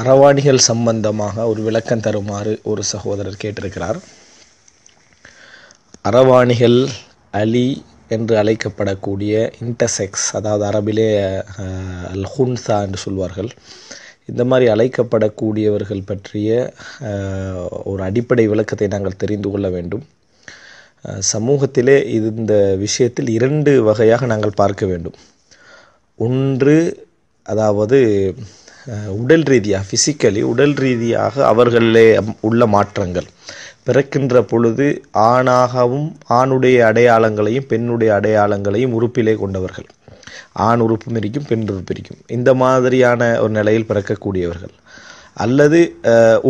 அறவாணிகள் சம்பந்தமாக ஒரு விளக்கம் தருமாறு ஒரு சகோதரர் கேட்டிருக்கிறார். அறவாணிகள் அலி என்று அழைக்கப்படக்கூடிய இன்டர்செக்ஸ் அதாவது அரபிலே அல் ஹுன்சா என்று சொல்வார்கள். இந்த மாதிரி அழைக்கப்படக்கூடியவர்கள் பற்றிய ஒரு அடிப்படை விளக்கத்தை நாங்கள் தெரிந்து கொள்ள வேண்டும். சமூகத்திலே இது இந்த விஷயத்தில் இரண்டு வகையாக நாங்கள் பார்க்க வேண்டும். ஒன்று அதாவது உடல் ரீதியாக ஃபிசிக்கலி உடல் ரீதியாக அவர்களே உள்ள மாற்றங்கள். பிறக்கின்ற பொழுது ஆணாகவும் ஆணுடைய அடையாளங்களையும் பெண்ணுடைய அடையாளங்களையும் உறுப்பிலே கொண்டவர்கள். ஆண் உறுப்பும் இருக்கும் பெண் உறுப்பு இருக்கும் இந்த மாதிரியான ஒரு நிலையில் பிறக்கக்கூடியவர்கள். அல்லது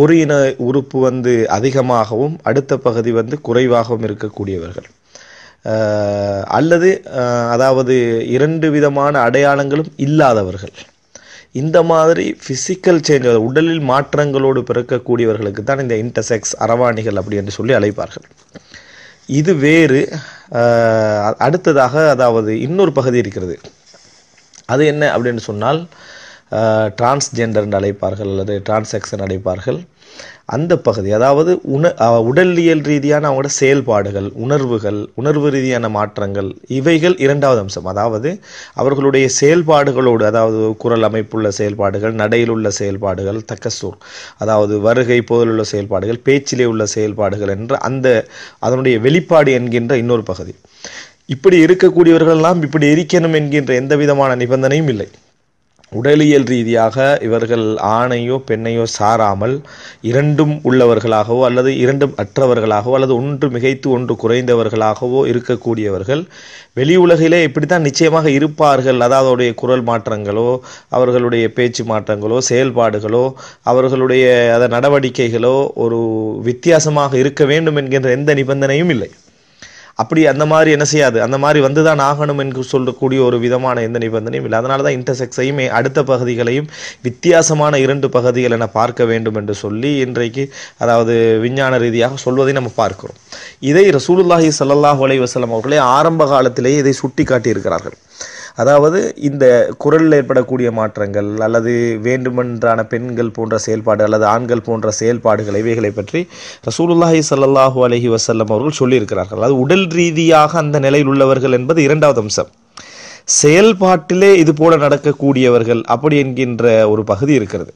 ஒரு இன உறுப்பு வந்து அதிகமாகவும் அடுத்த பகுதி வந்து குறைவாகவும் இருக்கக்கூடியவர்கள். அல்லது அதாவது இரண்டு விதமான அடையாளங்களும் இல்லாதவர்கள். இந்த மாதிரி ஃபிசிக்கல் சேஞ்ச் உடலில் மாற்றங்களோடு பிறக்கக்கூடியவர்களுக்கு தான் இந்த இன்டர்செக்ஸ் அரவாணிகள் அப்படி என்று சொல்லி அழைப்பார்கள். இது வேறு அடுத்ததாக அதாவது இன்னொரு பகுதி இருக்கிறது. அது என்ன அப்படின்னு சொன்னால் டிரான்ஸ்ஜெண்டர் என்று அழைப்பார்கள் அல்லது டிரான்சாக்ஷன் அழைப்பார்கள். அந்த பகுதி அதாவது உண உடலியல் ரீதியான அவங்களோட செயல்பாடுகள் உணர்வுகள் உணர்வு ரீதியான மாற்றங்கள் இவைகள் இரண்டாவது அம்சம். அதாவது அவர்களுடைய செயல்பாடுகளோடு அதாவது குரல் அமைப்புள்ள செயல்பாடுகள் நடையில் உள்ள செயல்பாடுகள் தக்கசூர் அதாவது வருகை போதில் உள்ள செயல்பாடுகள் பேச்சிலே உள்ள செயல்பாடுகள் என்ற அந்த அதனுடைய வெளிப்பாடு என்கின்ற இன்னொரு பகுதி. இப்படி இருக்கக்கூடியவர்களெல்லாம் இப்படி இருக்கணும் என்கின்ற எந்த விதமான நிபந்தனையும் இல்லை. உடலியல் ரீதியாக இவர்கள் ஆணையோ பெண்ணையோ சாராமல் இரண்டும் உள்ளவர்களாகவோ அல்லது இரண்டும் அற்றவர்களாகவோ அல்லது ஒன்று மிகைத்து ஒன்று குறைந்தவர்களாகவோ இருக்கக்கூடியவர்கள் வெளி உலகிலே இப்படித்தான் நிச்சயமாக இருப்பார்கள். அதாவது அவருடைய குரல் மாற்றங்களோ அவர்களுடைய பேச்சு மாற்றங்களோ செயல்பாடுகளோ அவர்களுடைய அத நடவடிக்கைகளோ ஒரு வித்தியாசமாக இருக்க வேண்டும் என்கின்ற எந்த நிபந்தனையும் இல்லை. அப்படி அந்த மாதிரி என்ன செய்யாது? அந்த மாதிரி வந்து தான் ஆகணும் என்று சொல்லக்கூடிய ஒரு விதமான எந்த நிபந்தனையும் இல்லை. அதனால தான் இன்டர்செக்ஸையும் அடுத்த பகுதிகளையும் வித்தியாசமான இரண்டு பகுதிகள் என பார்க்க வேண்டும் என்று சொல்லி இன்றைக்கு அதாவது விஞ்ஞான ரீதியாக சொல்வதை நம்ம பார்க்கிறோம். இதை ரசூலுல்லாஹி ஸல்லல்லாஹு அலைஹி வஸல்லம் அவர்களே ஆரம்ப காலத்திலேயே இதை சுட்டி காட்டியிருக்கிறார்கள் அதாவது இந்த குரலில் ஏற்படக்கூடிய மாற்றங்கள் அல்லது வேண்டுமென்றான பெண்கள் போன்ற செயல்பாடு அல்லது ஆண்கள் போன்ற செயல்பாடுகள் இவைகளை பற்றி ரசூலுல்லாஹி ஸல்லல்லாஹு அலஹி வசல்லம் அவர்கள் சொல்லியிருக்கிறார்கள். அது உடல் ரீதியாக அந்த நிலையில் உள்ளவர்கள் என்பது இரண்டாவது அம்சம். செயல்பாட்டிலே இது போல நடக்கக்கூடியவர்கள் அப்படி என்கின்ற ஒரு பகுதி இருக்கிறது.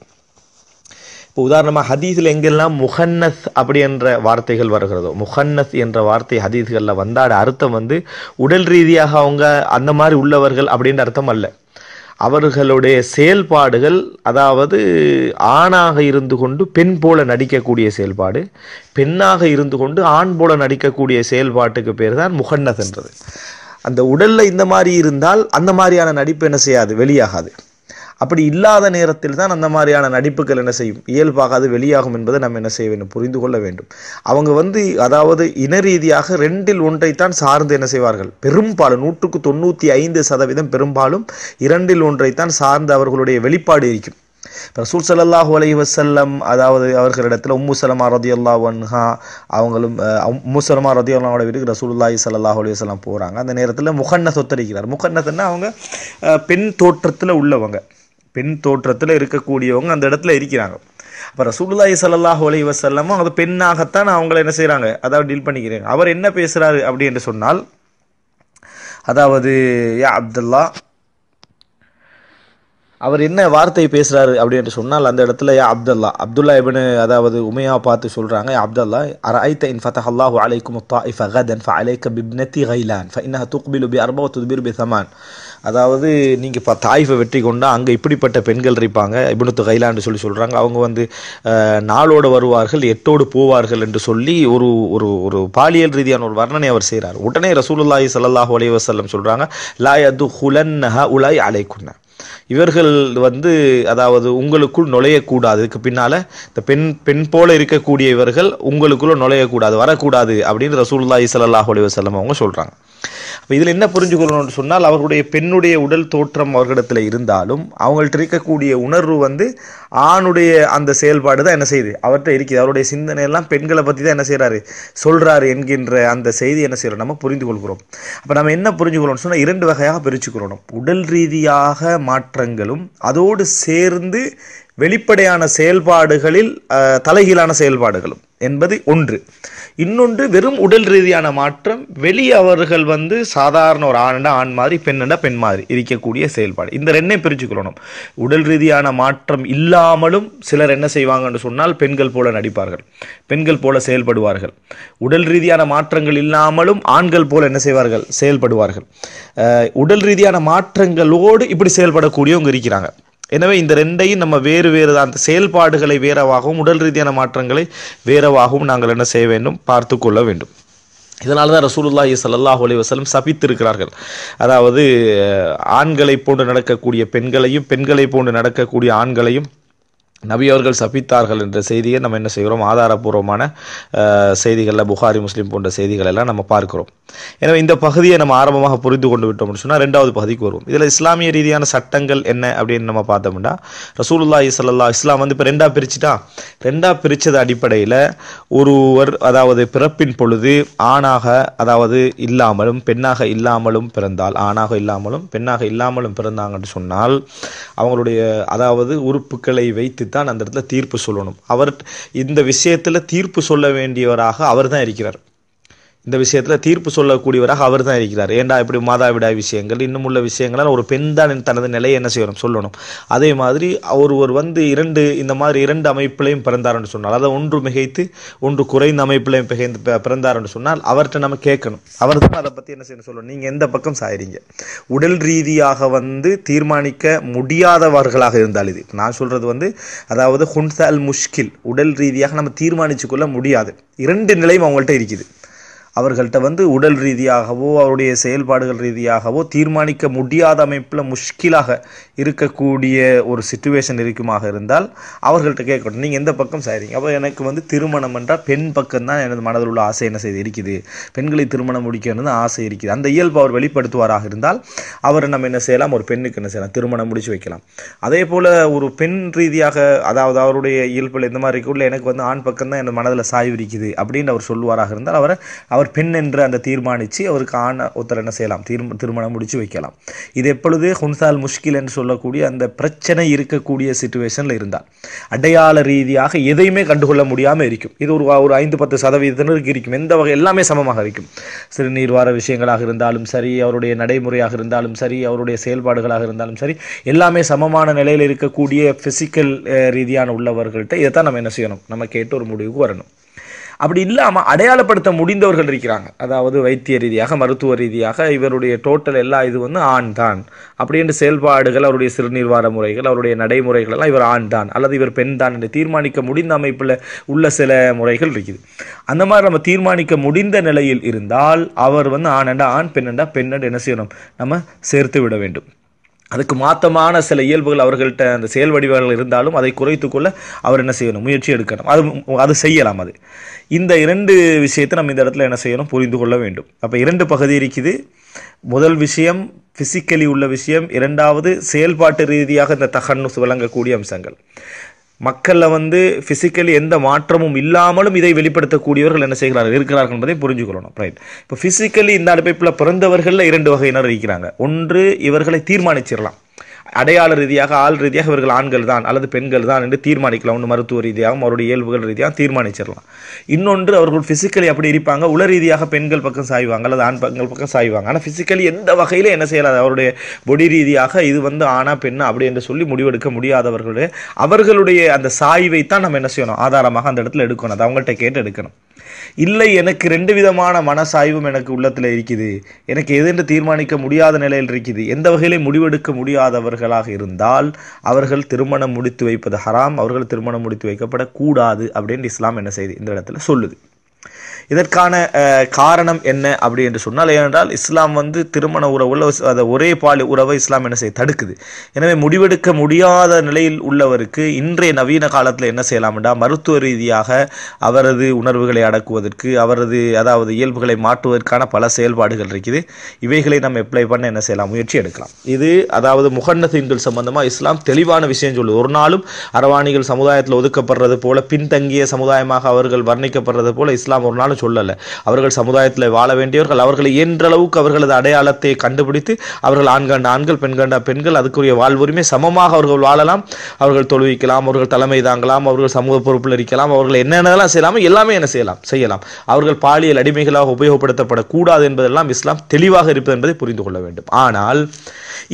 இப்போ உதாரணமாக ஹதீஸில் எங்கெல்லாம் முஹன்னஸ் அப்படி என்ற வார்த்தைகள் வருகிறதோ முஹன்னஸ் என்ற வார்த்தை ஹதீஸ்களில் வந்தாட அர்த்தம் வந்து உடல் ரீதியாக அவங்க அந்த மாதிரி உள்ளவர்கள் அப்படின்ற அர்த்தம் அல்ல. அவர்களுடைய செயல்பாடுகள் அதாவது ஆணாக இருந்து கொண்டு பெண் போல நடிக்கக்கூடிய செயல்பாடு பெண்ணாக இருந்து கொண்டு ஆண் போல நடிக்கக்கூடிய செயல்பாட்டுக்கு பேர் தான் முகன்னஸ் என்றது. அந்த உடலில் இந்த மாதிரி இருந்தால் அந்த மாதிரியான நடிப்பு என்ன செய்யாது? வெளியாகாது. அப்படி இல்லாத நேரத்தில் தான் அந்த மாதிரியான நடிப்புகள் என்ன செய்யும்? இயல்பாக அது வெளியாகும் என்பதை நம்ம என்ன செய்ய வேண்டும்? புரிந்து கொள்ள வேண்டும். அவங்க வந்து அதாவது இன ரீதியாக ரெண்டில் ஒன்றைத்தான் சார்ந்து என்ன செய்வார்கள்? பெரும்பாலும் நூற்றுக்கு தொண்ணூற்றி ஐந்து சதவீதம் பெரும்பாலும் இரண்டில் ஒன்றைத்தான் சார்ந்து அவர்களுடைய வெளிப்பாடு இருக்கும். ரசூல் சல்லாஹு அலைஹி வசல்லம் அதாவது அவர்களிடத்தில் உம்மு சலமா ரதியல்லாஹு அன்ஹா அவங்களும் உம்மு சலமா ரதியல்லாவோட வீட்டுக்கு ரசூல்லாஹி சல்லாஹ் அலி வசல்லாம் போகிறாங்க அந்த நேரத்தில் முகன்ன சொத்தரிக்கிறார் முகன்னத்துன்னா அவங்க பெண் தோற்றத்தில் உள்ளவங்க. பெண் தோற்றத்தில் இருக்கக்கூடியவங்க அந்த இடத்துல இருக்கிறாங்க. அப்புறம் ரசூலுல்லாஹி சல்லாஹ் ஒலை வசல்லமும் அது பெண்ணாகத்தான் அவங்கள என்ன செய்கிறாங்க அதாவது டீல் பண்ணிக்கிறேன் அவர் என்ன பேசுகிறாரு அப்படி என்று சொன்னால் அதாவது யா அப்துல்லா அவர் என்ன வார்த்தை பேசுகிறாரு அப்படி என்று சொன்னால் அந்த இடத்துல யா அப்துல்லா அப்துல்லா இபின் அதாவது உமையா பார்த்து சொல்கிறாங்க யா அப்துல்லா அர் ஐத்த இன் ஃபதஹ் அல்லாஹு அலைக்கும் தாஇஃப கதன் ஃப அலைக்க பிப்னத்தி ஹைலான் ஃப இன்னஹ துக்பிலு பி அர்பவ துத்பீர் பி சமான் அதாவது நீங்கள் இப்போ தாய்ஃபை வெற்றி கொண்டால் அங்கே இப்படிப்பட்ட பெண்கள் இருப்பாங்க. இப்னுத்து கைலான்னு சொல்லி சொல்கிறாங்க அவங்க வந்து நாளோடு வருவார்கள் எட்டோடு போவார்கள் என்று சொல்லி ஒரு ஒரு ஒரு பாலியல் ரீதியான ஒரு வர்ணனை அவர் செய்கிறார் உடனே ரசூலுல்லாஹி ஸல்லல்லாஹு அலைஹி வசல்லம் சொல்கிறாங்க லாய் அது ஹுலன்னஹ உலாய் அலைக்குன்ன. இவர்கள் வந்து அதாவது உங்களுக்குள் நுழையக்கூடாது. இதுக்கு பின்னால் இந்த பெண் பெண் போல இருக்கக்கூடிய இவர்கள் உங்களுக்குள்ள நுழையக்கூடாது வரக்கூடாது அப்படின்னு ரசூலுல்லாஹி ஸல்லல்லாஹு அலைஹி வசல்லம் அவங்க சொல்கிறாங்க அப்போ இதில் என்ன புரிஞ்சுக்கணும்னு சொன்னால் அவர்களுடைய பெண்ணுடைய உடல் தோற்றம் அவர்களிடத்தில் இருந்தாலும் அவங்கள்ட்ட இருக்கக்கூடிய உணர்வு வந்து ஆணுடைய அந்த செயல்பாடு தான் என்ன செய்யுது? அவர்கிட்ட இருக்குது. அவருடைய சிந்தனை எல்லாம் பெண்களை பற்றி தான் என்ன செய்கிறாரு சொல்கிறாரு என்கின்ற அந்த செய்தி என்ன செய்கிறோம் நம்ம புரிந்து கொள்கிறோம் அப்போ நம்ம என்ன புரிஞ்சுக்கணும்னு சொன்னால் இரண்டு வகையாக பிரிச்சுக்கிறோம் உடல் ரீதியாக மாற்றங்களும் அதோடு சேர்ந்து வெளிப்படையான செயல்பாடுகளில் தலைகீழான செயல்பாடுகளும் என்பது ஒன்று. இன்னொன்று வெறும் உடல் ரீதியான மாற்றம் வெளியே அவர்கள் வந்து சாதாரண ஒரு ஆணண்டா ஆண் மாதிரி பெண்ணண்டா பெண் மாதிரி இருக்கக்கூடிய செயல்பாடு. இந்த ரெண்டையும் பிரிச்சுக்கொள்ளணும். உடல் ரீதியான மாற்றம் இல்லாமலும் சிலர் என்ன செய்வாங்கன்னு சொன்னால் பெண்கள் போல நடிப்பார்கள் பெண்கள் போல செயல்படுவார்கள். உடல் ரீதியான மாற்றங்கள் இல்லாமலும் ஆண்கள் போல என்ன செய்வார்கள்? செயல்படுவார்கள். உடல் ரீதியான மாற்றங்களோடு இப்படி செயல்படக்கூடியவங்க இருக்கிறாங்க. எனவே இந்த ரெண்டையும் நம்ம வேறு வேறு தான் அந்த செயல்பாடுகளை வேறவாகவும் உடல் ரீதியான மாற்றங்களை வேறவாகவும் நாங்கள் என்ன செய்ய வேண்டும்? பார்த்து கொள்ள வேண்டும். இதனால தான் ரசூலுல்லாஹி ஸல்லல்லாஹு அலைஹி வஸல்லம் சபித்திருக்கிறார்கள். அதாவது ஆண்களை ஆண்களைப் போன்று நடக்கக்கூடிய பெண்களையும் பெண்களை போன்று நடக்கக்கூடிய ஆண்களையும் நபி அவர்கள் சபித்தார்கள் என்ற செய்தியை நம்ம என்ன செய்கிறோம்? ஆதாரபூர்வமான செய்திகளில் புகாரி முஸ்லீம் போன்ற செய்திகள் எல்லாம் நம்ம பார்க்கிறோம். எனவே இந்த பகுதியை நம்ம ஆரம்பமாக புரிந்து கொண்டு விட்டோம்னு சொன்னால் ரெண்டாவது பகுதிக்கு வருவோம். இதில் இஸ்லாமிய ரீதியான சட்டங்கள் என்ன அப்படின்னு நம்ம பார்த்தோம்னா ரசூலுல்லா ஸல்லல்லாஹு இஸ்லாம் வந்து இப்போ ரெண்டாக பிரிச்சுட்டா? ரெண்டாக பிரித்தது அடிப்படையில் ஒருவர் அதாவது பிறப்பின் பொழுது ஆணாக அதாவது இல்லாமலும் பெண்ணாக இல்லாமலும் பிறந்தால் ஆணாக இல்லாமலும் பெண்ணாக இல்லாமலும் பிறந்தாங்கன்னு சொன்னால் அவங்களுடைய அதாவது உறுப்புகளை வைத்து தான் அந்த இடத்துல தீர்ப்பு சொல்லணும். அவர் இந்த விஷயத்தில் தீர்ப்பு சொல்ல வேண்டியவராக அவர் தான் இருக்கிறார். இந்த விஷயத்தில் தீர்ப்பு சொல்லக்கூடியவராக அவர் தான் இருக்கிறார். ஏண்டா இப்படி மாதாவிடாய் விஷயங்கள்? இன்னும் உள்ள விஷயங்களால் ஒரு பெண் தான் தனது நிலையை என்ன செய்யணும் சொல்லணும். அதே மாதிரி ஒருவர் வந்து இரண்டு இந்த மாதிரி இரண்டு அமைப்பிலையும் பிறந்தார்னு சொன்னால் அதை ஒன்று மிகைத்து ஒன்று குறைந்த அமைப்பிலையும் பிகைந்து பிறந்தார்னு சொன்னால் அவர்கிட்ட நம்ம கேட்கணும். அவர் தான் அதை பற்றி என்ன செய்யணும் சொல்லணும். நீங்கள் எந்த பக்கம் சாயிறீங்க? உடல் ரீதியாக வந்து தீர்மானிக்க முடியாதவர்களாக இருந்தால் இது. நான் சொல்கிறது வந்து அதாவது ஹுன்சால் முஷ்கில் உடல் ரீதியாக நம்ம தீர்மானிச்சு கொள்ள முடியாது. இரண்டு நிலையும் அவங்கள்ட்ட இருக்குது. அவர்கள்ட்ட வந்து உடல் ரீதியாகவோ அவருடைய செயல்பாடுகள் ரீதியாகவோ தீர்மானிக்க முடியாத அமைப்பில் முஷ்கிலாக இருக்கக்கூடிய ஒரு சுச்சுவேஷன் இருக்குமாக இருந்தால் அவர்கள்ட்ட கேட்கணும் நீங்கள் எந்த பக்கம் சாயறீங்க? அப்போ எனக்கு வந்து திருமணம் என்றால் பெண் பக்கம் தான் எனது மனதில் உள்ள ஆசை என்ன செய்து இருக்குது? பெண்களை திருமணம் முடிக்கணும்னு ஆசை இருக்குது. அந்த இயல்பு அவர் வெளிப்படுத்துவாராக இருந்தால் அவரை நம்ம என்ன செய்யலாம்? ஒரு பெண்ணுக்கு என்ன செய்யலாம்? திருமணம் முடிச்சு வைக்கலாம். அதே போல் ஒரு பெண் ரீதியாக அதாவது அவருடைய இயல்பில் இந்த மாதிரி இருக்குள்ள எனக்கு வந்து ஆண் பக்கம் தான் எனது மனதில் சாய்வு இருக்குது அப்படின்னு அவர் சொல்லுவாராக இருந்தால் அவரை அவர் பெண் என்று அந்த தீர்மானித்து அவருக்கு ஆண் ஒருத்தர் என்ன செய்யலாம்? தீர்ம திருமணம் முடித்து வைக்கலாம். இது எப்பொழுது? ஹுன்சால் முஷ்கில் என்று சொல்லக்கூடிய அந்த பிரச்சனை இருக்கக்கூடிய சுச்சுவேஷனில் இருந்தால் அடையாள ரீதியாக எதையுமே கண்டுகொள்ள முடியாமல் இருக்கும். இது ஒரு ஒரு ஐந்து பத்து சதவீதத்தினருக்கு இருக்கும். எந்த வகை எல்லாமே சமமாக இருக்கும். சிறுநீர் வார விஷயங்களாக இருந்தாலும் சரி அவருடைய நடைமுறையாக இருந்தாலும் சரி அவருடைய செயல்பாடுகளாக இருந்தாலும் சரி எல்லாமே சமமான நிலையில் இருக்கக்கூடிய ஃபிசிக்கல் ரீதியான உள்ளவர்கள்ட்ட இதை தான் நம்ம என்ன செய்யணும்? நம்ம கேட்டு ஒரு முடிவுக்கு வரணும். அப்படி இல்லாமல் அடையாளப்படுத்த முடிந்தவர்கள் இருக்கிறாங்க. அதாவது வைத்திய ரீதியாக மருத்துவ ரீதியாக இவருடைய டோட்டல் எல்லா இது வந்து ஆண் தான். அப்படின்ற செயல்பாடுகள் அவருடைய சிறுநீர்வார முறைகள் அவருடைய நடைமுறைகள் எல்லாம் இவர் ஆண் தான். அல்லது இவர் பெண் தான் என்று தீர்மானிக்க முடிந்த அமைப்பில் உள்ள சில முறைகள் இருக்குது. அந்த மாதிரி நம்ம தீர்மானிக்க முடிந்த நிலையில் இருந்தால் அவர் வந்து ஆணண்டா ஆண் பெண்ணண்டா பெண்ணண்டு என்ன செய்யணும்? நம்ம சேர்த்து விட வேண்டும். அதுக்கு மாத்தமான சில இயல்புகள் அவர்கள்ட்ட அந்த செயல் வடிவங்கள் இருந்தாலும் அதை குறைத்துக்கொள்ள அவர் என்ன செய்யணும்? முயற்சி எடுக்கணும். அது அது செய்யலாம் அது. இந்த இரண்டு விஷயத்தை நம்ம இந்த இடத்துல என்ன செய்யணும்? புரிந்து கொள்ள வேண்டும். அப்போ இரண்டு பகுதி இருக்குது. முதல் விஷயம் ஃபிசிக்கலி உள்ள விஷயம். இரண்டாவது செயல்பாட்டு ரீதியாக இந்த தகன்னு விளங்கக்கூடிய அம்சங்கள். மக்களில் வந்து ஃபிசிக்கலி எந்த மாற்றமும் இல்லாமலும் இதை வெளிப்படுத்தக்கூடியவர்கள் என்ன செய்கிறார்கள்? இருக்கிறார்கள் என்பதை புரிஞ்சுக்கொள்ளணும். ரைட் இப்போ ஃபிசிக்கலி இந்த அடுப்பைப்பில் பிறந்தவர்களில் இரண்டு வகையினர் இருக்கிறாங்க. ஒன்று இவர்களை தீர்மானிச்சிடலாம். அடையாள ரீதியாக ஆள் ரீதியாக இவர்கள் ஆண்கள் தான் அல்லது பெண்கள் தான் என்று தீர்மானிக்கலாம். ஒன்று மருத்துவ ரீதியாகவும் அவருடைய இயல்புகள் ரீதியாக தீர்மானிச்சிடலாம். இன்னொன்று அவர்கள் ஃபிசிக்கலி அப்படி இருப்பாங்க. உள ரீதியாக பெண்கள் பக்கம் சாய்வாங்க அல்லது ஆண் பெண்கள் பக்கம் சாய்வாங்க. ஆனால் ஃபிசிக்கலி எந்த வகையில் என்ன செய்யலாது அவருடைய பொடி ரீதியாக இது வந்து ஆணா பெண்ணா அப்படி என்று சொல்லி முடிவெடுக்க முடியாதவர்களுடைய அவர்களுடைய அந்த சாய்வை தான் நம்ம என்ன செய்யணும்? ஆதாரமாக அந்த இடத்துல எடுக்கணும். அது அவங்கள்ட்ட கேட்டு எடுக்கணும். இல்லை எனக்கு ரெண்டு விதமான மனசாய்வும் எனக்கு உள்ளத்தில் இருக்குது. எனக்கு எது என்று தீர்மானிக்க முடியாத நிலையில் இருக்குது. எந்த வகையிலும் முடிவெடுக்க முடியாதவர்கள் முடியாதவர்களாக இருந்தால் அவர்கள் திருமணம் முடித்து வைப்பது ஹராம் அவர்கள் திருமணம் முடித்து வைக்கப்படக்கூடாது அப்படின்னு இஸ்லாம் என்ன செய்யுது இந்த இடத்துல சொல்லுது. இதற்கான காரணம் என்ன அப்படி என்று சொன்னால் ஏனென்றால் இஸ்லாம் வந்து திருமண உறவுள்ள அதை ஒரே பால் உறவை இஸ்லாம் என்ன செய்ய தடுக்குது. எனவே முடிவெடுக்க முடியாத நிலையில் உள்ளவருக்கு இன்றைய நவீன காலத்தில் என்ன செய்யலாம்டா? மருத்துவ ரீதியாக அவரது உணர்வுகளை அடக்குவதற்கு அவரது அதாவது இயல்புகளை மாற்றுவதற்கான பல செயல்பாடுகள் இருக்குது. இவைகளை நம்ம அப்ளை பண்ண என்ன செய்யலாம்? முயற்சி எடுக்கலாம். இது அதாவது முகன்னதீன்கள் சம்பந்தமாக இஸ்லாம் தெளிவான விஷயம் சொல்லுது. ஒரு நாளும் அரவாணிகள் சமுதாயத்தில் ஒதுக்கப்படுறது போல பின்தங்கிய சமுதாயமாக அவர்கள் வர்ணிக்கப்படுறது போல இஸ்லாம் ஒரு நாளும் இருக்கக்கூடாதுன்னு சொல்லலை. அவர்கள் சமுதாயத்தில் வாழ வேண்டியவர்கள் அவர்களை என்றளவுக்கு அளவுக்கு அவர்களது அடையாளத்தை கண்டுபிடித்து அவர்கள் ஆண்கண்ட ஆண்கள் பெண்கண்ட பெண்கள் அதுக்குரிய வாழ்வுரிமை சமமாக அவர்கள் வாழலாம். அவர்கள் தொழுவிக்கலாம் அவர்கள் தலைமை தாங்கலாம் அவர்கள் சமூக பொறுப்பில் இருக்கலாம் அவர்கள் என்னென்னலாம் செய்யலாமோ எல்லாமே என்ன செய்யலாம்? செய்யலாம். அவர்கள் பாலியல் அடிமைகளாக உபயோகப்படுத்தப்படக்கூடாது என்பதெல்லாம் இஸ்லாம் தெளிவாக இருப்பது என்பதை புரிந்து கொள்ள வேண்டும். ஆனால்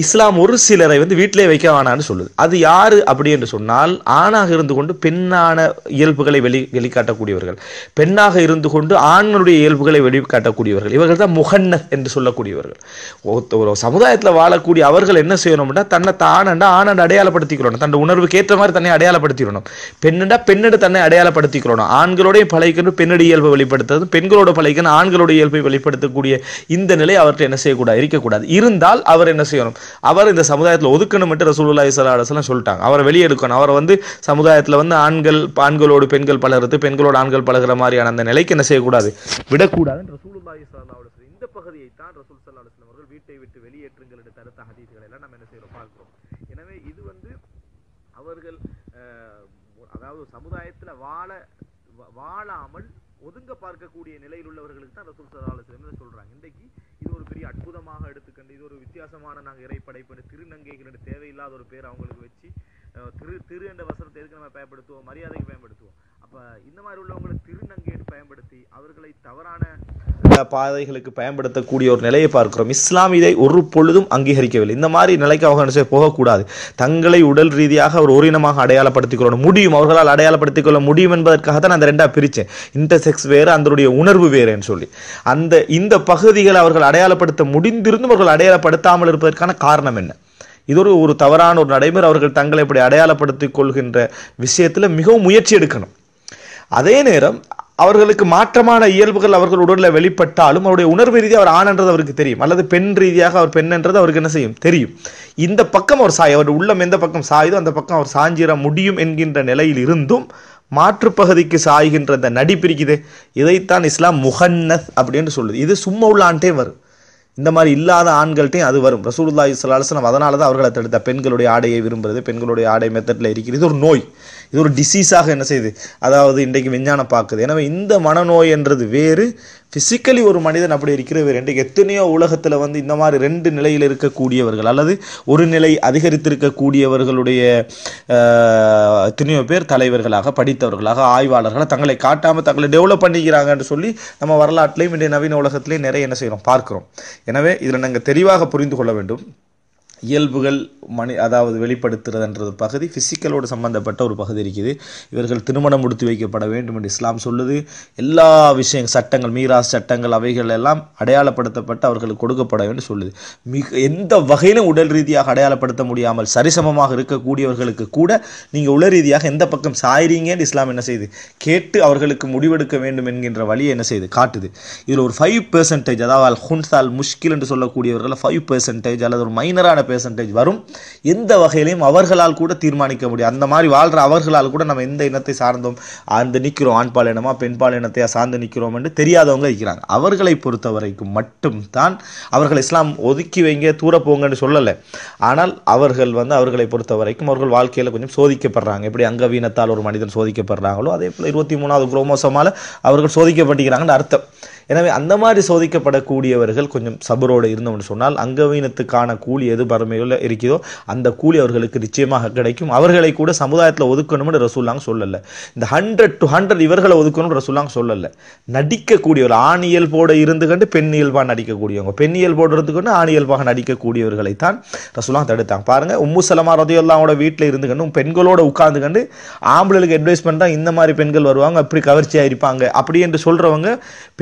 இஸ்லாம் ஒரு சிலரை வந்து வீட்டிலே வைக்க வேணான்னு சொல்லுது. அது யாரு அப்படி என்று சொன்னால் ஆணாக இருந்து கொண்டு பெண்ணான இயல்புகளை வெளி வெளிக்காட்டக்கூடியவர்கள். பெண்ணாக இருந்து கொண்டு ஆண்களுடைய இயல்புகளை வெளிக்காட்டக்கூடியவர்கள். இவர்கள் தான் முகன்னத் என்று சொல்லக்கூடியவர்கள். ஒரு சமுதாயத்தில் வாழக்கூடிய அவர்கள் என்ன செய்யணும்னா தன்னை தானண்டா ஆனண்டா அடையாளப்படுத்திக்கிறோம் தன் உணர்வுக்கு ஏற்ற மாதிரி தன்னை அடையாளப்படுத்திக்கணும் பெண்ணுண்டா பெண்ணெடு தன்னை அடையாளப்படுத்திக்கிறோம் ஆண்களோடைய பழகிக்கணும் பெண்ணுடைய இயல்பை வெளிப்படுத்துறது. பெண்களோட பழகிக்கணும் ஆண்களுடைய இயல்பை வெளிப்படுத்தக்கூடிய இந்த நிலை அவர்கிட்ட என்ன செய்யக்கூடாது இருக்கக்கூடாது. இருந்தால் அவர் என்ன செய்யணும்? அவர் இந்த சமுதாயத்தில் ஒதுக்கணும் மட்டும் ரசூலுல்லாஹி ஸல்லல்லாஹு சொல்லிட்டாங்க. அவரை வெளியெடுக்கணும் அவரை வந்து சமுதாயத்தில் வந்து ஆண்கள் ஆண்களோடு பெண்கள் பழகிறது பெண்களோடு ஆண்கள் பழகுற மாதிரியான அந்த நிலைக்கு என்ன செய்ய செய்யக்கூடாது. விடக்கூடாது. ரசூலுல்லாஹி ஸல்லல்லாஹு அலைஹி இந்த பகுதியை தான் ரசூல் ஸல்லல்லாஹு அலைஹி அவர்கள் வீட்டை விட்டு வெளியேற்றுங்கள் என்று தடுத்த ஹதீஸ்களை எல்லாம் நம்ம என்ன செய்யறோம் பார்க்கிறோம். எனவே இது வந்து அவர்கள் அதாவது சமுதாயத்தில் வாழ வா- வாழாமல் ஒதுங்க பார்க்கக்கூடிய நிலையில் உள்ளவர்களுக்கு தான் ரசூல் சல்லா அலுவலம் சொல்கிறாங்க இன்றைக்கு இது ஒரு பெரிய அற்புதமாக எடுத்துக்கண்டு இது ஒரு வித்தியாசமான நாங்கள் இறைப்படைப்பு திருநங்கைகள் என்று தேவையில்லாத ஒரு பேர் அவங்களுக்கு வச்சு திரு திரு என்ற வசனத்தை எதுக்கு நம்ம பயன்படுத்துவோம்? மரியாதைக்கு பயன்படுத்துவோம். அப்போ இந்த மாதிரி உள்ளவங்களை திருநங்கை பயன்படுத்தி அவர்களை தவறான பாதைகளுக்கு பயன்படுத்தக்கூடிய ஒரு நிலையை பார்க்கிறோம். இஸ்லாம் இதை ஒரு பொழுதும் அங்கீகரிக்கவில்லை. இந்த மாதிரி நிலைக்கு அவங்க செய்ய போகக்கூடாது. தங்களை உடல் ரீதியாக ஒரு ஓரினமாக அடையாளப்படுத்திக் கொள்ளணும். முடியும். அவர்களால் அடையாளப்படுத்திக் கொள்ள முடியும் என்பதற்காக தான் நான் அந்த ரெண்டாக பிரித்தேன் இன்டர்செக்ஸ் வேறு அதனுடைய உணர்வு வேறுன்னு சொல்லி. அந்த இந்த பகுதிகளை அவர்கள் அடையாளப்படுத்த முடிந்திருந்தும் அவர்கள் அடையாளப்படுத்தாமல் இருப்பதற்கான காரணம் என்ன? இது ஒரு ஒரு தவறான ஒரு நடைமுறை அவர்கள் தங்களை இப்படி அடையாளப்படுத்திக் கொள்கின்ற விஷயத்தில் மிகவும் முயற்சி எடுக்கணும். அதே நேரம் அவர்களுக்கு மாற்றமான இயல்புகள் அவர்கள் உடலில் வெளிப்பட்டாலும் அவருடைய உணர்வு ரீதியாக அவர் ஆணன்றது அவருக்கு தெரியும். அல்லது பெண் ரீதியாக அவர் பெண் என்றது அவருக்கு என்ன செய்யும்? தெரியும். இந்த பக்கம் அவர் சாய் அவர் உள்ளம் எந்த பக்கம் சாயுதோ அந்த பக்கம் அவர் சாஞ்சிட முடியும் என்கின்ற நிலையில் இருந்தும் மாற்றுப்பகுதிக்கு சாய்கின்ற அந்த நடிப்பிரிக்குது இதைத்தான் இஸ்லாம் முஹன்னத் அப்படின்னு சொல்லுது. இது சும்மா உள்ள ஆண்டே வரும். இந்த மாதிரி இல்லாத ஆண்கள்ட்டையும் அது வரும். ரசூலுல்லா இஸ்லாசனம் அதனால தான் அவர்களை தடுத்த பெண்களுடைய ஆடையை விரும்புறது பெண்களுடைய ஆடை மெத்தட்டில் இருக்கிறது. ஒரு நோய். இது ஒரு டிசீஸாக என்ன செய்யுது அதாவது இன்றைக்கு விஞ்ஞானம் பார்க்குது. எனவே இந்த மனநோய் என்றது வேறு. ஃபிசிக்கலி ஒரு மனிதன் அப்படி இருக்கிற வேறு. இன்றைக்கு எத்தனையோ உலகத்தில் வந்து இந்த மாதிரி ரெண்டு நிலையில் இருக்கக்கூடியவர்கள் அல்லது ஒரு நிலை அதிகரித்திருக்கக்கூடியவர்களுடைய எத்தனையோ பேர் தலைவர்களாக படித்தவர்களாக ஆய்வாளர்களாக தங்களை காட்டாமல் தங்களை டெவலப் பண்ணிக்கிறாங்கன்னு சொல்லி நம்ம வரலாற்றுலையும் இன்றைய நவீன உலகத்திலையும் நிறைய என்ன செய்கிறோம் பார்க்குறோம். எனவே இதில் நாங்கள் தெளிவாக புரிந்து கொள்ள வேண்டும். இயல்புகள் மனி அதாவது வெளிப்படுத்துறதுன்றது பகுதி ஃபிசிக்கலோடு சம்பந்தப்பட்ட ஒரு பகுதி இருக்குது. இவர்கள் திருமணம் முடித்து வைக்கப்பட வேண்டும் என்று இஸ்லாம் சொல்லுது. எல்லா விஷயம் சட்டங்கள் மீராஸ் சட்டங்கள் அவைகள் எல்லாம் அடையாளப்படுத்தப்பட்டு அவர்களுக்கு கொடுக்கப்பட வேண்டும் சொல்லுது. மிக எந்த வகையிலும் உடல் ரீதியாக அடையாளப்படுத்த முடியாமல் சரிசமமாக இருக்கக்கூடியவர்களுக்கு கூட நீங்கள் உடல் ரீதியாக எந்த பக்கம் சாயிறீங்கன்னு இஸ்லாம் என்ன செய்யுது கேட்டு அவர்களுக்கு முடிவெடுக்க வேண்டும் என்கின்ற வழியை என்ன செய்யுது காட்டுது. இதில் ஒரு ஃபைவ் பெர்சன்டேஜ் அதாவது அல் ஹுன்சால் முஷ்கில் என்று சொல்லக்கூடியவர்கள் ஃபைவ் பெர்சன்டேஜ் அல்லது ஒரு மைனரான பெர்சன்டேஜ் வரும். எந்த வகையிலையும் அவர்களால் கூட தீர்மானிக்க முடியும் அந்த மாதிரி வாழ்கிற அவர்களால் கூட நம்ம எந்த இனத்தை சார்ந்தோம் அந்த நிற்கிறோம் ஆண்பால் இனமா பெண்பால் இனத்தையா சார்ந்து நிற்கிறோம் என்று தெரியாதவங்க இருக்கிறாங்க. அவர்களை பொறுத்த வரைக்கும் மட்டும்தான் அவர்கள் இஸ்லாம் ஒதுக்கி வைங்க தூர போங்கன்னு சொல்லலை. ஆனால் அவர்கள் வந்து அவர்களை பொறுத்த வரைக்கும் அவர்கள் வாழ்க்கையில் கொஞ்சம் சோதிக்கப்படுறாங்க. எப்படி அங்கவீனத்தால் ஒரு மனிதன் சோதிக்கப்படுறாங்களோ அதே போல் இருபத்தி மூணாவது குரோமோசமால் அவர்கள் சோதிக்கப்பட்டிருக்கிறாங்கன்னு அர்த்தம். எனவே அந்த மாதிரி சோதிக்கப்படக்கூடியவர்கள் கொஞ்சம் சபரோடு இருந்தோம்னு சொன்னால் அங்கவீனத்துக்கான கூலி எது பரமையில் இருக்கிறதோ அந்த கூலி அவர்களுக்கு நிச்சயமாக கிடைக்கும். அவர்களை கூட சமுதாயத்தில் ஒதுக்கணும்னு ரசூல்லாங்க சொல்லலை. இந்த ஹண்ட்ரட் டு ஹண்ட்ரட் இவர்களை ஒதுக்கணும்னு ரசூல்லாங்க சொல்லலை. நடிக்கக்கூடியவர் ஆண் இயல்போடு இருந்து கண்டு பெண் இயல்பாக நடிக்கக்கூடியவங்க. பெண் இயல்போடு இருந்து கொண்டு ஆண் இயல்பாக நடிக்கக்கூடியவர்களை தான் ரசூலாங்க தடுத்தாங்க. பாருங்க உம்மு சலமா ரதியுல்லாவோட வீட்டில் இருந்து கண்டு பெண்களோட உட்கார்ந்து கண்டு ஆம்பளைகளுக்கு அட்வைஸ் பண்ணுறா இந்த மாதிரி பெண்கள் வருவாங்க அப்படி கவர்ச்சியாக இருப்பாங்க அப்படி என்று சொல்கிறவங்க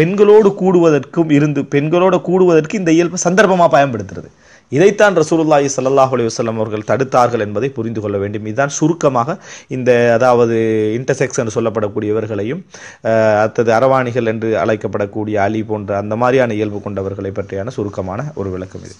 பெண்களோடு கூடுவதற்கும் இருந்து பெண்களோடு கூடுவதற்கு இந்த இயல்பு சந்தர்ப்பமாக பயன்படுத்துறது. இதைத்தான் ரசூலுல்லாஹி சல்லாஹ் அலைஹி அவர்கள் தடுத்தார்கள் என்பதை புரிந்து கொள்ள வேண்டும். இதுதான் சுருக்கமாக இந்த அதாவது இன்டர்செக்ஸ் என்று சொல்லப்படக்கூடியவர்களையும் அடுத்தது அரவாணிகள் என்று அழைக்கப்படக்கூடிய அலி போன்ற அந்த மாதிரியான இயல்பு கொண்டவர்களை பற்றியான சுருக்கமான ஒரு விளக்கம் இது.